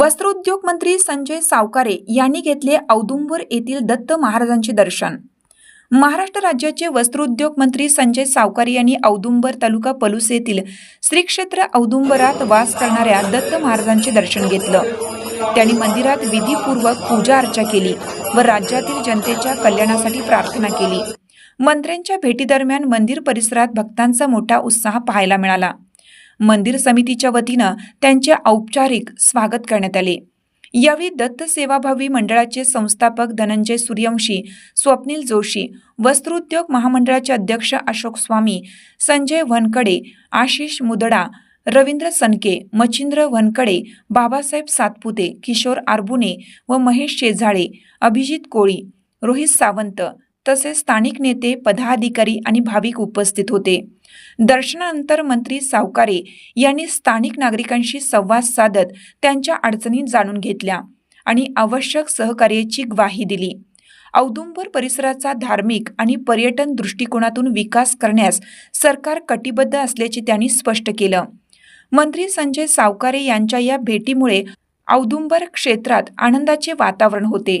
वस्त्रोद्योग मंत्री संजय सावकारे यांनी घेतले औदुंबर येथील दत्त महाराजांचे दर्शन. महाराष्ट्र राज्याचे वस्त्रोद्योग मंत्री संजय सावकारे यांनी औदुंबर तालुका पलूस येथील श्री क्षेत्र औदुंबरात वास करणाऱ्या दत्त महाराजांचे दर्शन घेतलं. त्यांनी मंदिरात विधीपूर्वक पूजा अर्चा केली व राज्यातील जनतेच्या कल्याणासाठी प्रार्थना केली. मंत्र्यांच्या भेटीदरम्यान मंदिर परिसरात भक्तांचा मोठा उत्साह पाहायला मिळाला. मंदिर समितीच्या वतीनं त्यांचे औपचारिक स्वागत करण्यात आले. यावेळी दत्त सेवाभावी मंडळाचे संस्थापक धनंजय सूर्यवंशी स्वप्नील जोशी वस्त्रोद्योग महामंडळाचे अध्यक्ष अशोक स्वामी संजय वनकडे आशिष मुदडा रवींद्र सनके मच्छिंद्र वनकडे बाबासाहेब सातपुते किशोर आरबुने व महेश शेजाळे अभिजित कोळी रोहित सावंत तसेच स्थानिक नेते पदाधिकारी आणि भाविक उपस्थित होते. दर्शनानंतर मंत्री सावकारे यांनी स्थानिक नागरिकांशी संवाद साधत त्यांच्या अडचणी जाणून घेतल्या आणि आवश्यक सहकार्याची ग्वाही दिली. औदुंबर परिसराचा धार्मिक आणि पर्यटन दृष्टिकोनातून विकास करण्यास सरकार कटिबद्ध असल्याचे त्यांनी स्पष्ट केलं. मंत्री संजय सावकारे यांच्या या भेटीमुळे औदुंबर क्षेत्रात आनंदाचे वातावरण होते.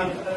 Amen.